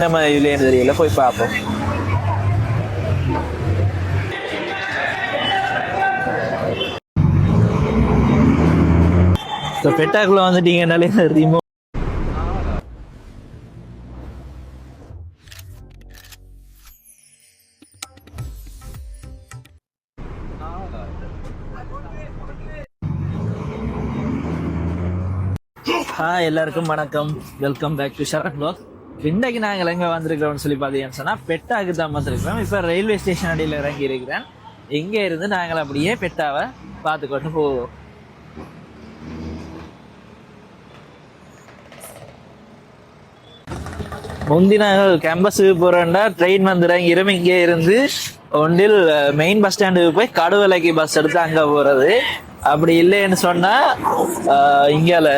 நம்ம இல்லைன்னு தெரியல போய் பார்ப்போம் இப்போ பெட்டாக்குள்ள வந்துட்டீங்கனாலே ரிமோ ஹாய் எல்லாருக்கும் வணக்கம் welcome back to Sharath blog இன்றைக்கு நாங்கள் எங்கே வந்திருக்கிறோம்னு சொல்லி பார்த்தீங்கன்னு சொன்னால் பெட்டாக்கு தான் வந்திருக்கிறோம். இப்போ ரயில்வே ஸ்டேஷன் அடியில் இறங்கி இருக்கிறேன். இங்கே இருந்து நாங்கள் அப்படியே பெட்டாவை பார்த்துக்கொண்டு போவோம். முந்தி நாங்கள் கேம்பஸுக்கு போகிறோம்டா ட்ரெயின் வந்து இரவு இங்கே இருந்து ஒன்றில் மெயின் பஸ் ஸ்டாண்டுக்கு போய் கடுவலைக்கு பஸ் எடுத்து அங்கே போகிறது அப்படி இல்லைன்னு சொன்னா இங்கால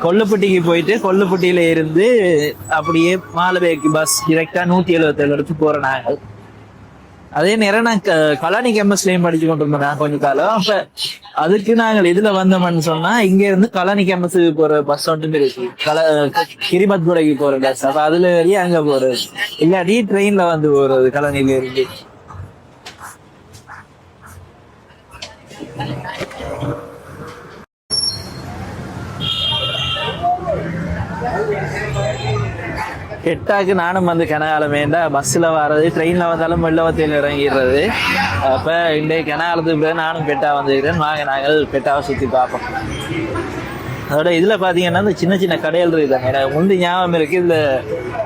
கொல்லுப்பட்டிக்கு போயிட்டு கொல்லுப்பட்டியில இருந்து அப்படியே மாலபேக்கு பஸ் டிரெக்டாக நூத்தி எழுபத்தேழு எடுத்து போற நாங்கள் அதே நேரம் நான் க- கலானி கேம்பஸ்லயும் படிச்சு கொண்டு இருந்தேன் நான் கொஞ்ச காலம். அப்ப அதுக்கு நாங்கள் இதுல வந்தோம்னு சொன்னா இங்க இருந்து கலானி கேம்பஸுக்கு போற பஸ் ஒன்றுமே இருக்கு. கல கிரிமத்குடைக்கு போற பஸ் அப்ப அதுல வரையும் அங்க போறது. இல்லாட்டி ட்ரெயின்ல வந்து போறது கலானில இருந்து. எட்டாக்கு நானும் வந்து கனகாலமேண்டா பஸ்ஸில் வர்றது ட்ரெயினில் வந்தாலும் வெள்ளவத்தையில் இறங்கிடுறது. அப்போ இன்றைய கனகாலத்துக்கு பிறகு நானும் பெட்டா வந்துருக்கிறேன். வாங்க நாங்கள் பெட்டாவை சுற்றி பார்ப்போம். அதோட இதில் பார்த்தீங்கன்னா இந்த சின்ன சின்ன கடைகள் இருக்குதாங்க எனக்கு முந்தி ஞாபகம் இருக்குது இதில்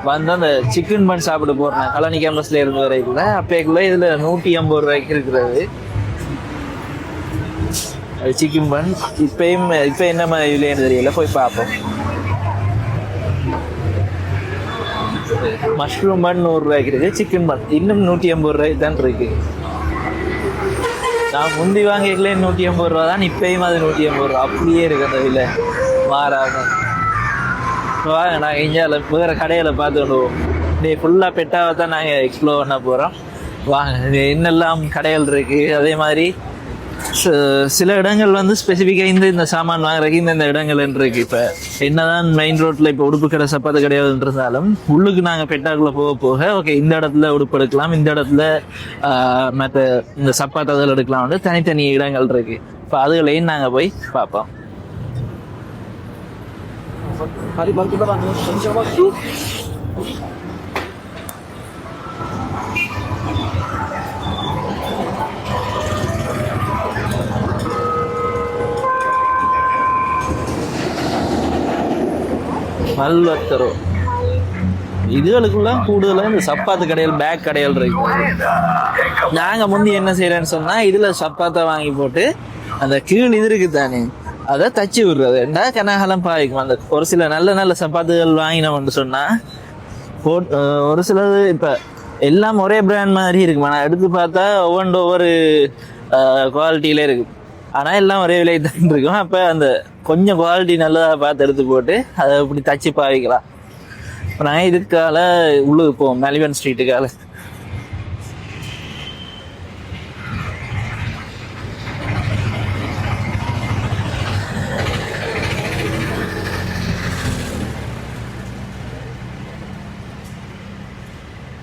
வந்து அந்த சிக்கன் பன் சாப்பிட்டு போகிறேன் கலனி கேம்பஸில் இருந்து வரைக்குள்ள. அப்போக்குள்ளே இதில் நூற்றி ஐம்பது ரூபாய்க்கு இருக்கிறது. சிக்கன் பன் இப்பயும் இப்போ என்ன மாதிரி இல்லைன்னு தெரியல. போய் பார்ப்போம். மஷ்ரூம் பன் நூறுரூவாய்க்கு இருக்குது சிக்கன் பன் இன்னும் நூற்றி ஐம்பது ரூபாய்க்கு தான் இருக்குது. நான் முந்தி வாங்கிக்கல நூற்றி ஐம்பது ரூபா தான் இப்போயும் அது நூற்றி ஐம்பது ரூபா. அப்படியே இருக்கு அந்த விலை. மாறாம. வாங்க நாங்கள் இந்தியாவில் வேறு கடையில் பார்த்து கொண்டு போவோம் ஃபுல்லாக பெட்டாவை தான் நாங்கள் எக்ஸ்ப்ளோர் பண்ண போகிறோம் வாங்க என்னெல்லாம் கடைகள் இருக்குது அதே மாதிரி சில இடங்கள் வந்து ஸ்பெசிஃபிக்காக இந்த இந்த சாமான் வாங்குறதுக்கு இந்த இந்த இடங்கள் இருக்கு. இப்போ என்னதான் மெயின் ரோட்டில் இப்போ உடுப்பு கடை சப்பாத்து கிடையாதுன்றதாலும் உள்ளுக்கு நாங்கள் பெட்டாக்குள்ளே போக போக ஓகே இந்த இடத்துல உடுப்பு எடுக்கலாம் இந்த இடத்துல மற்ற இந்த சப்பாத்து அதில் எடுக்கலாம் வந்து தனித்தனி இடங்கள் இருக்கு. இப்போ அதுகளையும் நாங்கள் போய் பார்ப்போம். மல்வத்தரோ இதுகளுக்குள்ள கூடுதலாக இந்த சப்பாத்து கடையில் பேக் கடையில் இருக்கு. நாங்கள் முந்தி என்ன செய்யறேன்னு சொன்னால் இதில் சப்பாத்தை வாங்கி போட்டு அந்த கீழ் இது இருக்கு தானே அதை தச்சு விடுறது. ரெண்டா கனகாலம் பாய்க்கும் அந்த ஒரு சில நல்ல நல்ல சப்பாத்துகள் வாங்கினோம்னு சொன்னால் போட்- ஒரு சிலது இப்போ எல்லாம் ஒரே பிராண்ட் மாதிரி இருக்குமா? நான் எடுத்து பார்த்தா ஒவ்வொன்று ஒவ்வொரு குவாலிட்டியில இருக்குது ஆனால் எல்லாம் ஒரே விலை தான் இருக்கும். அப்போ அந்த கொஞ்சம் குவாலிட்டி நல்லா பார்த்து எடுத்து போட்டு அதை இப்படி தச்சு பாவிக்கலாம். இப்போ நான் இதுக்கால உள்ளுக்கு போவோம் மெலிவன் ஸ்ட்ரீட்டுக்கால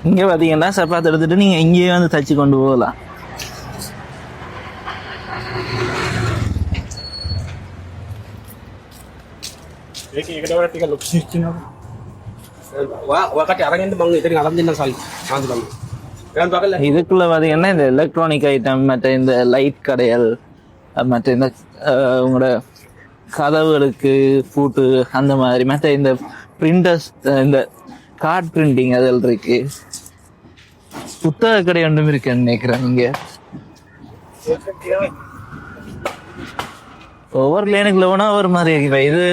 இங்கே பார்த்தீங்கன்னா சப்பாத்து எடுத்துட்டு நீங்கள் இங்கேயே வந்து தச்சு கொண்டு போகலாம். ඒකට වඩා ටික ලොකු සිස්ටම් වා ඔකට අරගෙන මම ඉතින් අරන් දෙන්න සල්ලි ආන්දු ගන්න ගන්න බකල්ල இதுக்குள்ள பார்த்தீங்கன்னா இந்த எலக்ட்ரானிக் ஐட்டம் மற்ற இந்த லைட் கடைகள் அஹ் மற்ற இந்த அஹ், உங்களோட கதவுகளுக்கு பூட்டு அந்த மாதிரி மற்ற இந்த பிரிண்டர்ஸ் இந்த கார்ட் பிரிண்டிங் அதில் இருக்கு புத்தக கடை ஒன்றும் இருக்குன்னு நினைக்கிறேன் இங்க ஒவ்வொரு லேனுக்குள்ள போனா ஒரு மாதிரி இருக்கு இப்ப இது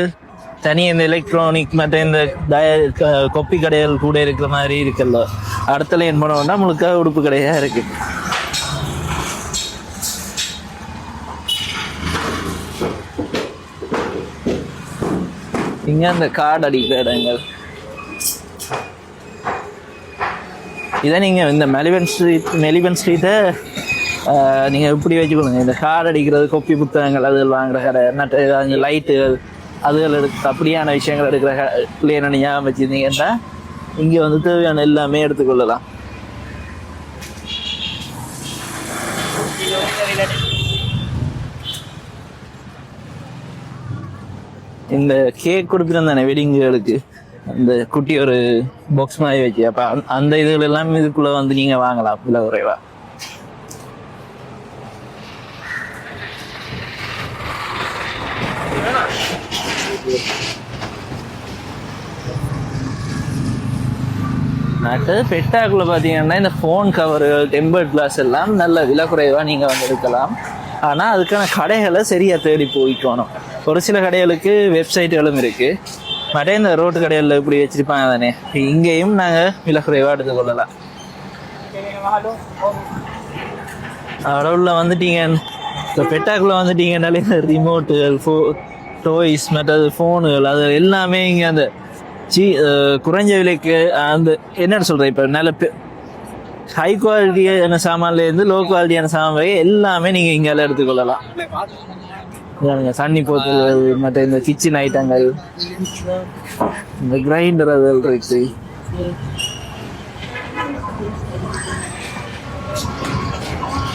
தனி இந்த எலக்ட்ரானிக் மற்ற இந்த டய- க- கொப்பி கடைகள் கூட இருக்கிற மாதிரி இருக்குல்ல. அடுத்தல என்ன பண்ணுவோம்னா முழுக்க உடுப்பு கடையாக இருக்கு. இங்க அந்த கார்டு அடிக்கிற இடங்கள். இதை நீங்க இந்த மெலிவன் ஸ்ட்ரீட் மெலிவன் ஸ்ட்ரீட்டை நீங்க இப்படி வச்சுக்கொள்ளுங்க இந்த கார்டு அடிக்கிறது கொப்பி புத்தகங்கள் அது வாங்குற கடை மற்ற ஏதாவது லைட்டுகள் அதுகள் எடுத்து அப்படியான விஷயங்கள் எடுக்கிற லேனை ஞாபகம் வச்சிருந்தீங்கன்னா இங்கே வந்து தேவையான எல்லாமே எடுத்துக்கொள்ளலாம். இந்த கேக் கொடுத்துருந்தானே வெட்டிங்களுக்கு அந்த குட்டி ஒரு பாக்ஸ் மாதிரி வச்சு அப்போ அந்த- அந்த இதுகள் எல்லாம் இதுக்குள்ளே வந்து நீங்கள் வாங்கலாம் விலை குறைவாக அடுத்தது பெட்டாக்குள்ள பார்த்தீங்கன்னா இந்த ஃபோன் கவர்கள் டெம்பர்ட் கிளாஸ் எல்லாம் நல்ல விலை குறைவாக நீங்கள் வந்து எடுக்கலாம். ஆனால் அதுக்கான கடைகளை சரியாக தேடி போய்க்கணும். ஒரு சில கடைகளுக்கு வெப்சைட்டுகளும் இருக்குது மற்ற இந்த ரோட்டு கடைகளில் இப்படி வச்சுருப்பாங்க தானே. இங்கேயும் நாங்கள் விலை குறைவாக எடுத்துக்கொள்ளலாம். கடவுளில் வந்துட்டீங்க. இப்போ பெட்டாக்குள்ளே வந்துட்டீங்கன்னாலே இந்த ரிமோட்டுகள் ஃபோ டாய்ஸ் மற்றது ஃபோனுகள் அது எல்லாமே இங்கே அந்த சி குறைஞ்ச விலைக்கு அந்த என்ன சொல்கிறேன் இப்போ நல்ல ஹை குவாலிட்டியான சாமான்லேருந்து லோ குவாலிட்டியான சாமான் வகை எல்லாமே நீங்கள் இங்கே எடுத்துக்கொள்ளலாம். இதானுங்க, தண்ணி போத்துறது மற்ற இந்த கிச்சன் ஐட்டங்கள் இந்த கிரைண்டர் அதில் இருக்கு.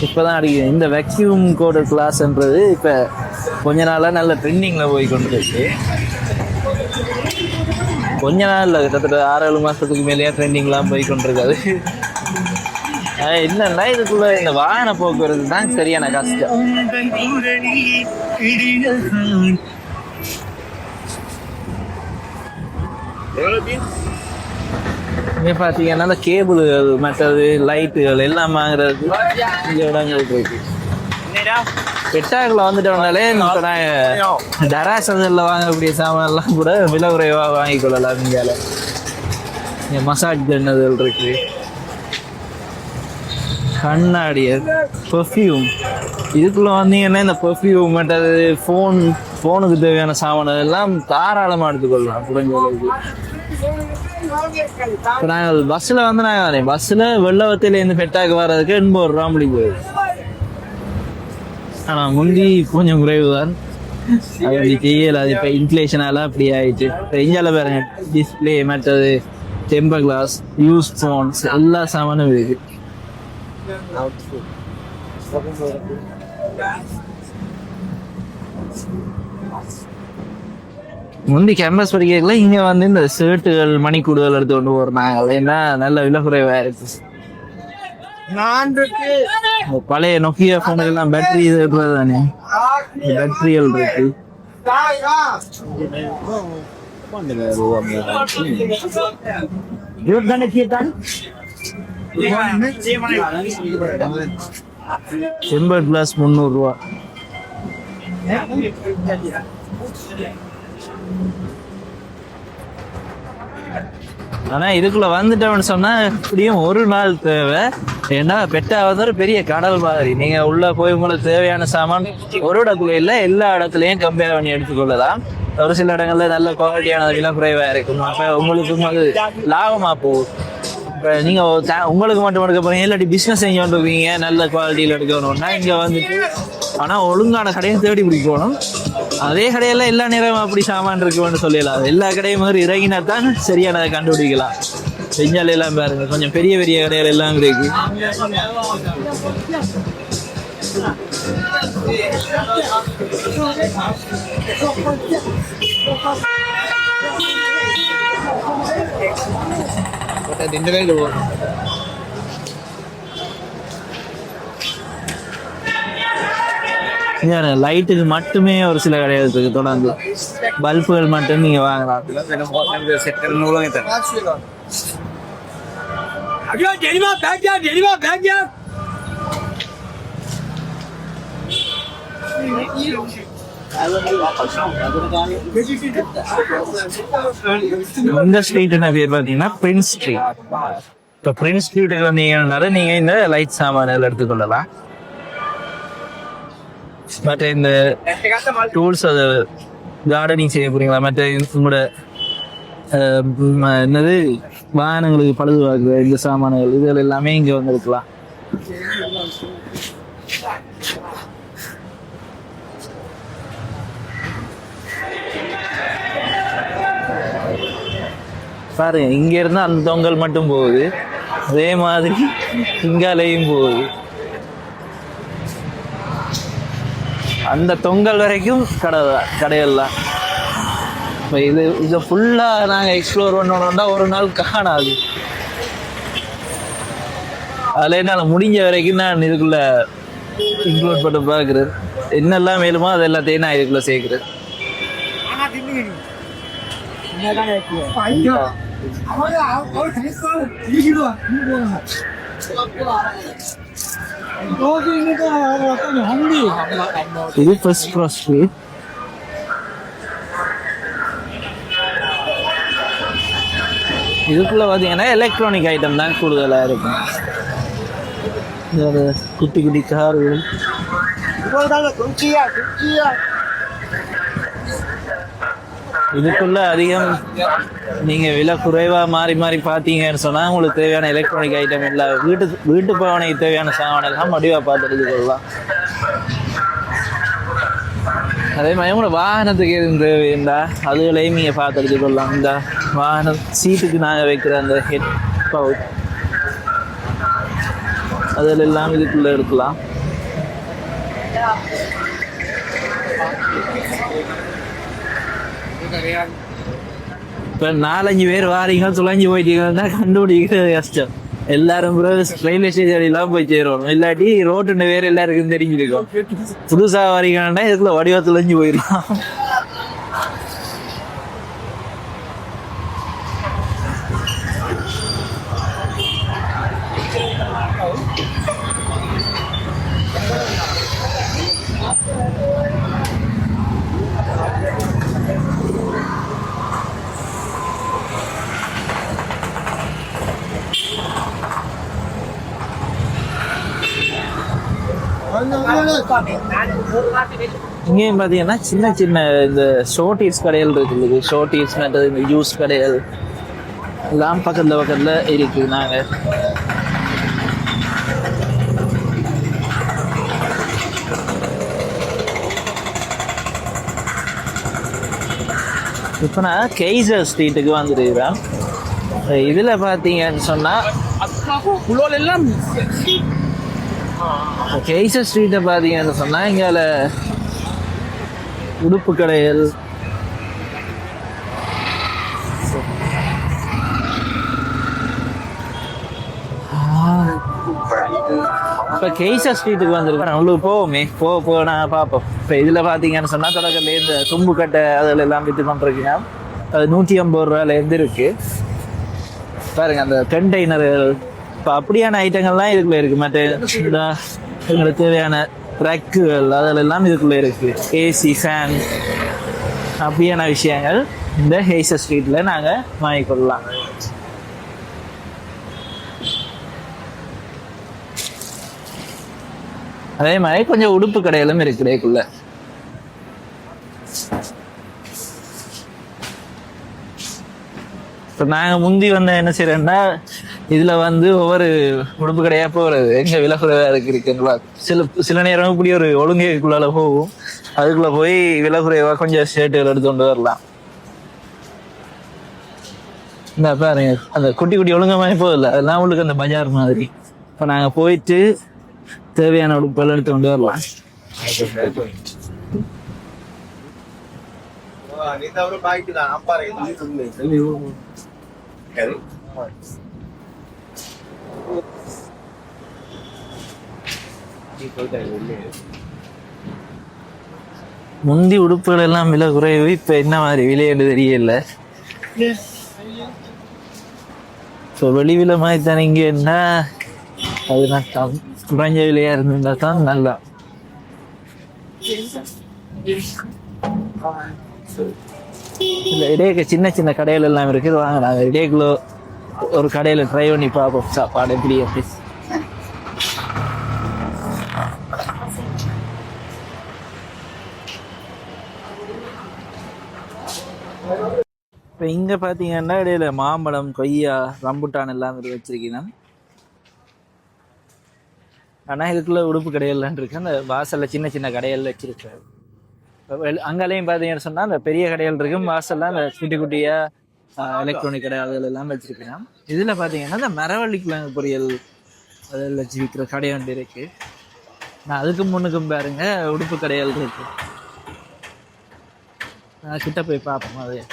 இப்போதான் அடிக்குது. இந்த வெக்யூம் கோடு கிளாஸ்ன்றது இப்போ கொஞ்ச நாளாக நல்ல ட்ரெண்டிங்கில் போய் கொண்டு இருக்கு கொஞ்ச நாள் இல்லை கிட்டத்தட்ட ஆறு ஏழு மாதத்துக்கு மேலேயே ட்ரெண்டிங்லாம் போய் கொண்டிருக்காது. என்னன்னா இதுக்குள்ள இந்த வாகன போக்குவரத்து தான் சரியான கஷ்டம் இங்கே பார்த்தீங்கன்னா இந்த கேபிள்கள் மற்றது லைட்டுகள் எல்லாம் வாங்குறதுக்கு இந்த இடங்கள் இருக்கு. பெட்டாக்கில் வந்துட்டோம்னாலே டராஸ் அதில் வாங்கக்கூடிய சாமான்லாம் கூட விலை குறைவாக வாங்கிக் கொள்ளலாம் இங்கால இங்கே மசாஜ் கன்னதுகள் இருக்கு. கண்ணாடி பெர்ஃப்யூம் இதுக்குள்ள வந்தீங்கன்னா இந்த பெர்ஃப்யூம் மற்றது ஃபோன் ஃபோனுக்கு தேவையான சாமான் எல்லாம் தாராளமாக எடுத்துக்கொள்ளலாம். குறைஞ்ச அளவுக்கு. இப்போ நாங்கள் பஸ்ஸில் வந்து நாங்கள் பஸ்ஸில் வெள்ளவத்திலேருந்து பெட்டாக்கு வர்றதுக்கு எண்பது ரூபா முடி போகுது ஆனால் முந்தி கொஞ்சம் குறைவு தான் அது அப்படி தெரியல அது இப்போ இன்ஃப்ளேஷனால அப்படி ஆயிடுச்சு. இப்போ இந்தியாவில் பாருங்க டிஸ்பிளே மற்றது டெம்பர் கிளாஸ் யூஸ் ஃபோன்ஸ் எல்லா சாமானும் இருக்கு. முந்தி கேம்பஸ் படிக்கல இங்க வந்து இந்த ஷர்ட்டுகள் மணிக்கூடுதல் எடுத்து கொண்டு போறாங்க ஏன்னா நல்ல விலை குறைவா இருக்கு பழைய நொக்கியா போனுக்கு எல்லாம் பேட்டரி இது இருக்கிறது தானே பேட்டரிகள் இருக்கு. டெம்பர் கிளாஸ் முந்நூறுரூவா ஆனா இதுக்குள்ள வந்துட்டோம்னு சொன்னா இப்படியும் ஒரு நாள் தேவை. ஏன்னா பெட்டாவது ஒரு பெரிய கடல் மாதிரி. நீங்க உள்ள போய் உங்களுக்கு தேவையான சாமான் ஒரு இடத்துல இல்ல எல்லா இடத்துலயும் கம்பேர் பண்ணி எடுத்துக்கொள்ளலாம். ஒரு சில இடங்கள்ல நல்ல குவாலிட்டியான விலை குறைவா இருக்கும். அப்ப உங்களுக்கு அது லாபமா போகும். இப்போ நீங்க உங்களுக்கு மட்டும் எடுக்க போறீங்க இல்லாட்டி பிசினஸ் செஞ்சு கொண்டு நல்ல குவாலிட்டியில எடுக்கணும்னா இங்க வந்துட்டு ஆனா ஒழுங்கான கடையை தேடி பிடிக்கணும் அதே கடையெல்லாம் எல்லா நேரமும் அப்படி சாமான் இருக்குன்னு சொல்லிடலாம். எல்லா கடையும் மாதிரி இறங்கினா தான் சரியானதை கண்டுபிடிக்கலாம். செஞ்சால் எல்லாம் பாருங்க கொஞ்சம் பெரிய பெரிய கடைகள் எல்லாம் இருக்கு. லைட்டுக்கு மட்டுமே ஒரு சில கடைகள் இருக்கு தொடர்ந்து. பல்புகள் மட்டும் நீங்க வாங்கலாம். Ayo, jadi mah belajar, jadi mah belajar. இந்த ஸ்ட்ரீட் என்ன பேர் பார்த்தீங்கன்னா பிரின்ஸ் ஸ்ட்ரீட் இப்போ பிரின்ஸ் ஸ்ட்ரீட்டுக்கு வந்தீங்கன்னால நீங்க இந்த லைட் சாமான்கள் எடுத்துக்கொள்ளலாம். மற்ற இந்த டூல்ஸ் அது கார்டனிங் செய்ய போறீங்களா? மற்ற உங்களோட என்னது? வாகனங்களுக்கு பழுதுவாக்குற இந்த சாமான்கள் இதுகள் எல்லாமே இங்கே வந்துருக்கலாம். பாருங்க இங்க இருந்து அந்த தொங்கல் மட்டும் போகுது. அதே மாதிரி இங்காலையும் போகுது. அந்த தொங்கல் வரைக்கும் கடை தான் கடையெல்லாம். இப்போ இது இதை ஃபுல்லாக நாங்கள் எக்ஸ்ப்ளோர் பண்ணணும்னா ஒரு நாள் காணாது அதில் என்னால் முடிஞ்ச வரைக்கும் நான் இதுக்குள்ள இன்க்ளூட் பண்ண பார்க்குறேன். என்னெல்லாம் மேலுமோ அது எல்லாத்தையும் நான் இதுக்குள்ள சேர்க்குறேன். இது ஃபர்ஸ்ட் கிராஸ் இதுக்குள்ள பார்த்தீங்கன்னா எலக்ட்ரானிக் ஐட்டம் தான் கூடுதலாக இருக்கும். இந்த குட்டி குட்டி கார்கள். இதுக்குள்ள அதிகம் நீங்க விலை குறைவா மாறி மாறி பார்த்தீங்கன்னு சொன்னா உங்களுக்கு தேவையான எலக்ட்ரானிக் ஐட்டம் இல்லை வீட்டு வீட்டு பவனைக்கு தேவையான சாமான் எல்லாம் முடிவா பார்த்து எடுத்துக்கொள்ளலாம் அதே மாதிரி உங்களோட வாகனத்துக்கு எதுவும் தேவைண்டா அதுகளையும் நீங்கள் பார்த்து எடுத்துக்கொள்ளலாம் இந்த வாகனம் சீட்டுக்கு நாங்கள் வைக்கிற அந்த ஹெட் பவுச் அதில் எல்லாம் இதுக்குள்ள இருக்கலாம். இப்போ நாலஞ்சு பேர் வாரீங்க துளைஞ்சு போயிட்டீங்கன்னா கண்டுபிடிக்கிறது கஷ்டம். எல்லாரும் ரயில்வே ஸ்டேஷன் போய் சேருவோம். இல்லாட்டி ரோட்டு வேற எல்லாருக்கும் தெரிஞ்சிருக்கும். புதுசாக வரீங்கன்னா இதுக்குள்ள வடிவா துளைஞ்சு போயிடலாம். இங்கேயும் பார்த்தீங்கன்னா சின்ன சின்ன இந்த ஷோட்டீஸ் கடைகள் இருக்குது. ஷோட்டீஸ் மற்றது இந்த ஜூஸ் கடைகள் எல்லாம் பக்கத்தில் பக்கத்தில் இருக்கு நாங்கள் இப்போ நான் கெய்சர் ஸ்ட்ரீட்டுக்கு வந்துருக்கிறேன். இதில் பார்த்தீங்கன்னு சொன்னால் எல்லாம் கெய்சர் ஸ்ட்ரீட்டை பார்த்தீங்கன்னு சொன்னால் இங்கால உடுப்பு கடைகள். இப்போ கெய்சர் ஸ்ட்ரீட்டுக்கு வந்திருக்கேன் உங்களுக்கு போவோமே. போக போக நான் பார்ப்போம் இப்போ இதில் பார்த்தீங்கன்னு சொன்னால் தொடக்கத்துல இந்த தும்பு கட்டை அதில் எல்லாம் வித்து கொண்டிருக்கீங்க. அது நூற்றி ஐம்பது ரூபாயிலேருந்து இருக்கு. பாருங்க அந்த கண்டெய்னர்கள் இப்போ அப்படியான ஐட்டங்கள்லாம் இதுக்குள்ள இருக்கு. மற்ற எங்களுக்கு தேவையான ட்ரக்குகள் அதில் எல்லாம் இதுக்குள்ள இருக்கு. ஏசி ஃபேன் அப்படியான விஷயங்கள் இந்த ஹேச ஸ்ட்ரீட்டில் நாங்கள் வாங்கிக்கொள்ளலாம். அதே மாதிரி கொஞ்சம் உடுப்பு கடையிலும் இருக்கு இதுக்குள்ள. இப்போ நாங்கள் முந்தி வந்த என்ன செய்யறோம்னா இதில் வந்து ஒவ்வொரு உடுப்பு கடையாக போகிறது எங்கே விலை குறைவாக இருக்கு இருக்குங்களா சில சில நேரம் இப்படி ஒரு ஒழுங்கைக்குள்ளால போகும். அதுக்குள்ளே போய் விலை கொஞ்சம் ஷர்ட்டுகள் எடுத்து கொண்டு வரலாம். இந்த பாருங்க அந்த குட்டி குட்டி ஒழுங்க மாதிரி போதில்ல அதெல்லாம் உங்களுக்கு அந்த பஜார் மாதிரி. இப்போ நாங்கள் போயிட்டு தேவையான உடுப்புகள் எடுத்து கொண்டு வரலாம். முந்தி உடுப்புகள் எல்லாம் விலை குறைவு இப்ப என்ன மாதிரி விலைன்னு தெரியல. இப்போ வெளி விலை மாதிரி தானே இங்கே என்ன? அது நான் குறைஞ்ச விலையா இருந்திருந்தா தான் நல்லா. இல்லை இடையே சின்ன சின்ன கடைகள் எல்லாம் இருக்குது. வாங்க நாங்கள் இடையக்குள்ள ஒரு கடையில் ட்ரை பண்ணி பார்ப்போம். சாப்பாடு எப்படி எப்படி இப்போ இங்கே பார்த்தீங்கன்னா இடையில மாம்பழம் கொய்யா ரம்புட்டான் எல்லாம் இருக்கு வச்சிருக்கீங்க. ஆனால் இதுக்குள்ள உடுப்பு கடைகள்லாம் இருக்கு. அந்த வாசல்ல சின்ன சின்ன கடைகள் வச்சிருக்காரு அங்கேலையும் அங்காலையும் பார்த்தீங்கன்னு சொன்னால் அந்த பெரிய கடைகள் இருக்கும். வாசல்ல அந்த குட்டி குட்டியாக எலக்ட்ரானிக் கடை அதுல எல்லாம் வச்சிருக்கேன் இதுல பாத்தீங்கன்னா இந்த மரவள்ளி கிழங்கு பொரியல் அதில் வச்சு விற்கிற கடை ஒன்று இருக்கு. நான் அதுக்கு முன்னுக்கும் பாருங்க உடுப்பு கடைகள் இருக்கு. நான் கிட்ட போய் பார்ப்போம் அது.